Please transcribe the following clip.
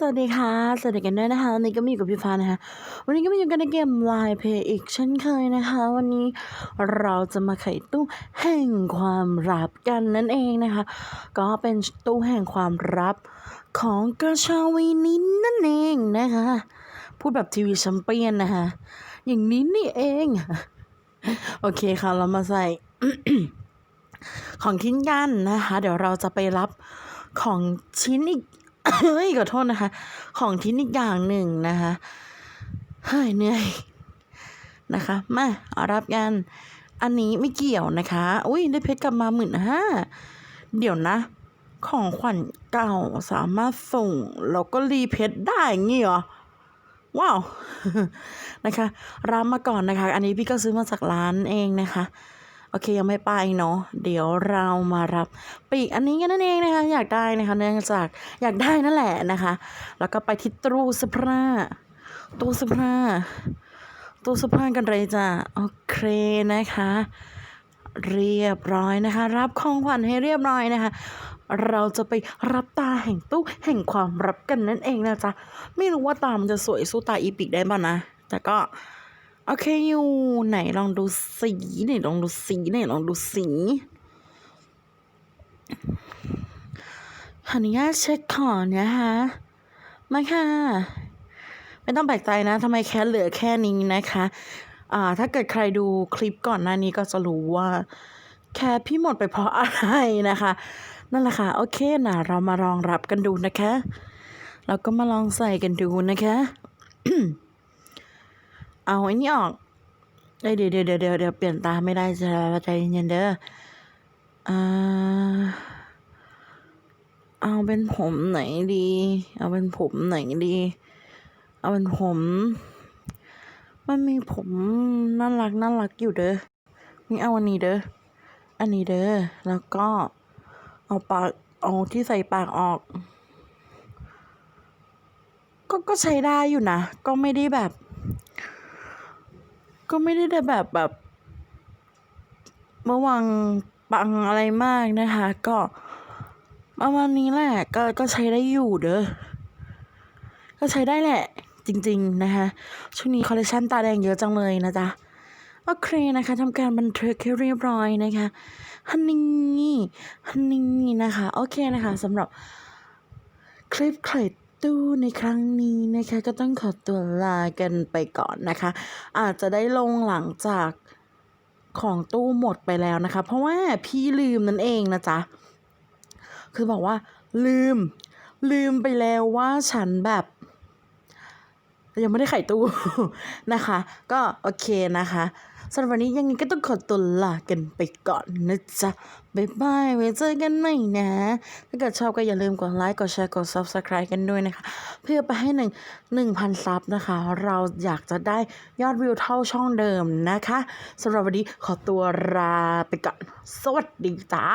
สวัสดีค่ะ สวัสดีกันด้วยนะคะ วันนี้ก็มาอยู่กับพี่ฟ้านะคะ วันนี้ก็มาอยู่กันในเกม Line Pay อีกเช่นเคยนะคะ วันนี้เราจะมาไขตู้แห่งความลับกันนั่นเองนะคะ ก็เป็นตู้แห่งความลับของกระชาวีนินนั่นเองนะคะ พูดแบบทีวีแชมเปี้ยนนะคะ อย่างนี้นี่เอง โอเคค่ะ เรามาใส่ของทิ้นกันนะคะ เดี๋ยวเราจะไปรับของชิ้นอีก เฮ้ยขอโทษนะคะ ของทิ้นอีกอย่างหนึ่งนะคะเฮ้ยเหนื่อยนะคะมารับกัน อันนี้ไม่เกี่ยวนะคะ อุ้ยได้เพชรกลับมาหมื่นห้าเดี๋ยวนะ ของขวัญเก่าสามารถส่งแล้วก็รีเพชรได้อย่างงี้เหรอว้าวนะคะรับมาก่อนนะคะ อันนี้พี่ก็ซื้อมาจากร้านเองนะคะ โอเคยังไม่ไปเนาะเดี๋ยวเรามารับปีกอันนี้กันนั่นเองนะคะ อยากได้นะคะเนื่องจากอยากได้นั่นแหละนะคะ แล้วก็ไปที่ตู้เสื้อผ้าตู้เสื้อผ้าตู้เสื้อผ้ากันเลยจ้ะโอเคนะคะ เรียบร้อยนะคะ รับของขวัญให้เรียบร้อยนะคะเราจะไปรับตาแห่งตู้แห่งความรับกันนั่นเองนะจ๊ะ ไม่รู้ว่าตามันจะสวยสู้ตาอีปิกได้ป่ะนะ แต่ก็ โอเคอยู่ไหนลองดูสีไหนลองดูสีไหนลองดูสีขออนุญาตเช็คของนะคะมาค่ะ ไม่ต้องแปลกใจนะทำไมแค่เหลือแค่นี้นะคะอ่าถ้าเกิดใครดูคลิปก่อนหน้านี้ก็จะรู้ว่า แค่พี่หมดไปเพราะอะไรนะคะ นั่นแหละค่ะ โอเคนะเรามาลองรับกันดูนะคะ เราก็มาลองใส่กันดูนะคะ เอาไอ้นี่ออกเดี๋ยวเดี๋ยวเดี๋ยวเดี๋ยวเดี๋ยวเปลี่ยนตาไม่ได้จะใจเย็นเด้ออ่าเอาเป็นผมไหนดี เอาเป็นผมไหนดี เอาเป็นผม มันมีผมน่ารักน่ารักอยู่เด้อนี่เอาอันนี้เด้อ อันนี้เด้อ แล้วก็เอาปากเอาที่ใส่ปากออก ก็ก็ใช้ได้อยู่นะ ก็ไม่ได้แบบ ก็ไม่ได้แบบแบบเมื่อวังปังอะไรมากนะคะ ก็ประมาณนี้แหละก็ก็ใช้ได้อยู่เด้อก็ใช้ได้แหละ จริง ๆ นะคะช่วงนี้คอลเลคชันตาแดงเยอะจังเลยนะจ๊ะโอเคนะคะทำการบันทึกให้เรียบร้อยนะคะฮันนี่ฮันนี่นะคะ โอเคนะคะสำหรับคลิปไข่ ตู้ในครั้งนี้นะคะก็ต้องขอตัวลากันไปก่อนนะคะ อาจจะได้ลงหลังจากของตู้หมดไปแล้วนะคะ เพราะว่าพี่ลืมนั่นเองนะจ๊ะ คือบอกว่าลืม ลืมไปแล้วว่าฉันแบบ ยังไม่ได้ไขตู้นะคะ ก็โอเคนะคะสำหรับวันนี้ยังไงก็ต้องขอตัวลากันไปก่อนนะจ๊ะบ๊ายบายไว้เจอกันใหม่นะ ถ้าเกิดชอบก็อย่าลืมกดไลค์ กดแชร์ กด subscribe กันด้วยนะคะ เพื่อไปให้หนึ่งหนึ่งพันซับนะคะ เราอยากจะได้ยอดวิวเท่าช่องเดิมนะคะสำหรับวันนี้ขอตัวลาไปก่อน สวัสดีจ้า